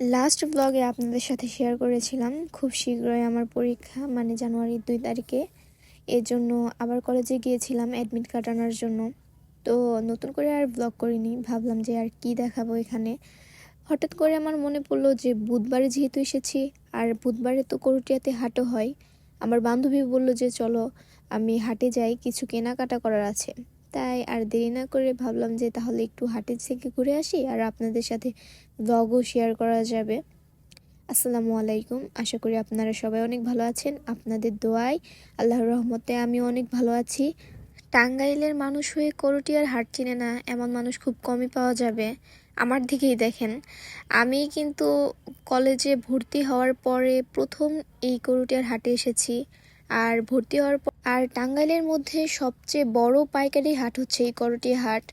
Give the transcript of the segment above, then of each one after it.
Last ব্লগে আপনাদের সাথে শেয়ার করেছিলাম। খুব শীঘ্রই আমার পরীক্ষা মানে জানুয়ারির দুই তারিখে। এর জন্য আবার কলেজে গিয়েছিলাম অ্যাডমিট কার্ড আনার জন্য। তো নতুন করে আর ব্লগ করিনি, ভাবলাম যে আর কি দেখাবো এখানে। হঠাৎ করে আমার মনে পড়ল যে বুধবারে যেহেতু এসেছি, আর বুধবারে তো করটিয়াতে হাটও হয়, আমার বান্ধবী বলল যে চলো আমি হাটে যাই, কিছু কেনাকাটা করার আছে। তাই আর দেরি না করে ভাবলাম যে তাহলে একটু হাটের থেকে ঘুরে আসি আর আপনাদের সাথে ব্লগও শেয়ার করা যাবে। আসসালামু আলাইকুম। আশা করি আপনারা সবাই অনেক ভালো আছেন। আপনাদের দোয়ায় আল্লাহর রহমতে আমি অনেক ভালো আছি। টাঙ্গাইলের মানুষ হয়ে করটিয়ার হাট চিনে না, এমন মানুষ খুব কমই পাওয়া যাবে। আমার দিকেই দেখেন। আমি কিন্তু কলেজে ভর্তি হওয়ার পরে প্রথম এই করটিয়ার হাটে এসেছি। আর ভর্তি হওয়ার পর আর টাঙ্গাইলের মধ্যে সবচেয়ে বড় পাইকারি হাট হচ্ছে এই করটিয়া হাট।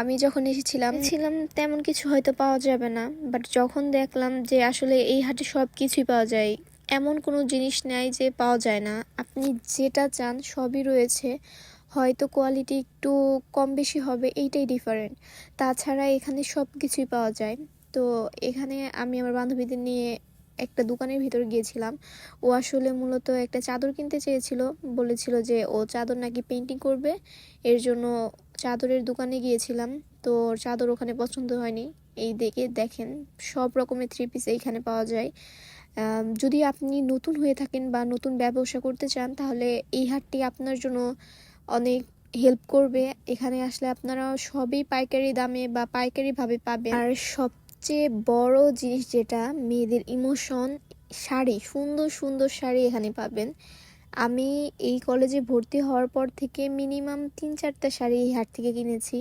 আমি যখন এসেছিলাম ছিলাম তেমন কিছু হয়তো পাওয়া যাবে না বাট যখন দেখলাম যে আসলে এই হাটে সব কিছুই পাওয়া যায়, এমন কোনো জিনিস নেই যে পাওয়া যায় না। আপনি যেটা চান সবই রয়েছে, হয়তো কোয়ালিটি একটু কম বেশি হবে, এইটাই ডিফারেন্ট তাছাড়া এখানে সব কিছুই পাওয়া যায়। তো এখানে আমি আমার বান্ধবীদের নিয়ে একটা দোকানের ভিতর গিয়েছিলাম। ও আসলে মূলত একটা চাদর কিনতে চেয়েছিল। বলেছিল যে ও চাদর নাকি পেন্টিং করবে। এর জন্য চাদরের দোকানে গিয়েছিলাম। তো চাদর ওখানে পছন্দ হয়নি। এই দেখে দেখেন, সব রকমের থ্রি পিস এইখানে পাওয়া যায়। যদি আপনি নতুন হয়ে থাকেন বা নতুন ব্যবসা করতে চান, তাহলে এই হাটটি আপনার জন্য অনেক হেল্প করবে। এখানে আসলে আপনারা সবই পাইকারি দামে বা পাইকারিভাবে পাবেন। আর সবচেয়ে বড় জিনিস যেটা মেয়েদের ইমোশন শাড়ি, সুন্দর সুন্দর শাড়ি এখানে পাবেন। আমি এই কলেজে ভর্তি হওয়ার পর থেকে মিনিমাম তিন চারটা শাড়ি এই হাট থেকে কিনেছি।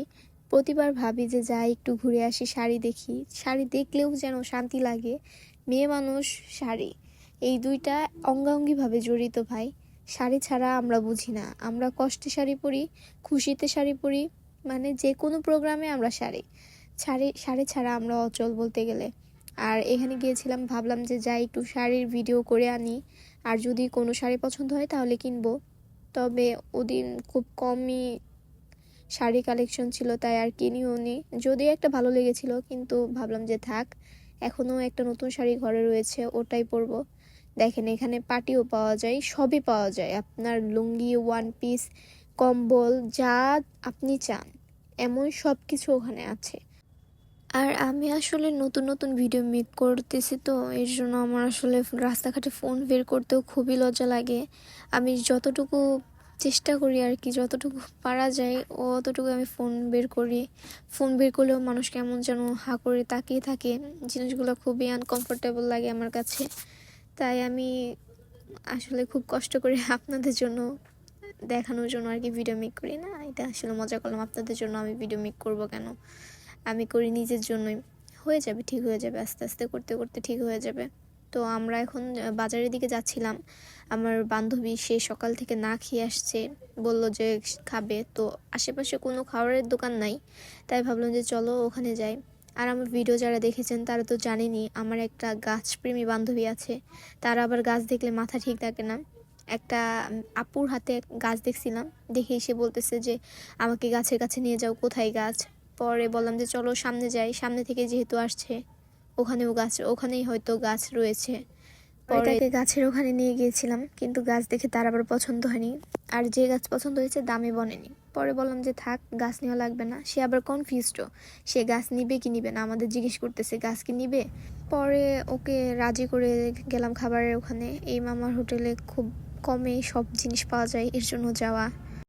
প্রতিবার ভাবি যে যাই, একটু ঘুরে আসি, শাড়ি দেখি। শাড়ি দেখলেও যেন শান্তি লাগে। মেয়ে মানুষ, শাড়ি। এই দুইটা অঙ্গাঙ্গিভাবে জড়িত ভাই। শাড়ি ছাড়া আমরা বুঝি না। আমরা কষ্টে শাড়ি পরি, খুশিতে শাড়ি পরি মানে যে কোনো প্রোগ্রামে আমরা শাড়ি। শাড়ি শাড়ি ছাড়া আমরা অচল বলতে গেলে। আর এখানে গিয়েছিলাম, ভাবলাম যে যাই, একটু শাড়ির ভিডিও করে আনি। আর যদি কোনো শাড়ি পছন্দ হয়, তাহলে কিনবো। তবে ওদিন খুব কমই শাড়ি কালেকশন ছিল, তাই আর কিনিও নি। যদি একটা ভালো লেগেছিল, কিন্তু ভাবলাম যে থাক এখনও একটা নতুন শাড়ি ঘরে রয়েছে, ওটাই পরবো। দেখেন, এখানে পাটিও পাওয়া যায়, সবই পাওয়া যায়। আপনার লুঙ্গি ওয়ান পিস কম্বল, যা আপনি চান, এমন সব কিছু ওখানে আছে। আর আমি আসলে নতুন নতুন ভিডিও মেক করতেছি তো, এর জন্য আমার আসলে রাস্তাঘাটে ফোন বের করতেও খুবই লজ্জা লাগে। আমি যতটুকু চেষ্টা করি আর কি, যতটুকু পারা যায়, অতটুকু আমি ফোন বের করি। ফোন বের করলেও মানুষ কেমন যেন হা করে তাকিয়ে থাকে। জিনিসগুলো খুবই আনকমফোর্টেবল লাগে আমার কাছে। তাই আমি আসলে খুব কষ্ট করে আপনাদের জন্য, দেখানোর জন্য আর কি ভিডিও মেক করি না। এটা আসলে মজা করলাম, আপনাদের জন্য আমি ভিডিও মেক করব কেন? আমি করি নিজের জন্যই। হয়ে যাবে, ঠিক হয়ে যাবে, আস্তে আস্তে করতে করতে ঠিক হয়ে যাবে। তো আমরা এখন বাজারের দিকে যাচ্ছিলাম। আমার বান্ধবী, সে সকাল থেকে না খেয়ে আসছে। বলল যে খাবে। তো আশেপাশে কোনো খাবারের দোকান নাই। তাই ভাবলাম যে চলো ওখানে যাই। আর আমার ভিডিও যারা দেখেছেন, তারা তো জানেনি আমার একটা গাছপ্রেমী বান্ধবী আছে। তারা আবার গাছ দেখলে মাথা ঠিক থাকে না। একটা আপুর হাতে গাছ দেখছিলাম। দেখে সে বলতেছে যে, আমাকে গাছের কাছে নিয়ে যাও। কোথায় গাছ? পরে বললাম যে চলো সামনে যাই। সামনে থেকে যেহেতু আসছে ওখানেও গাছ ওখানেই হয়তো গাছ রয়েছে। পরে গাছের ওখানে নিয়ে গিয়েছিলাম কিন্তু গাছ দেখে তার আবার পছন্দ হয়নি। আর যে গাছ পছন্দ হয়েছে দামে বনেনি। পরে বললাম যে থাক গাছ নেওয়া লাগবে না। সে আবার কনফিউজড সে গাছ নিবে কি নিবে না আমাদের জিজ্ঞেস করতেছে গাছ কি নিবে? পরে ওকে রাজি করে গেলাম খাবারের ওখানে। এই মামার হোটেলে খুব কমে সব জিনিস পাওয়া যায় এর জন্য যাওয়া।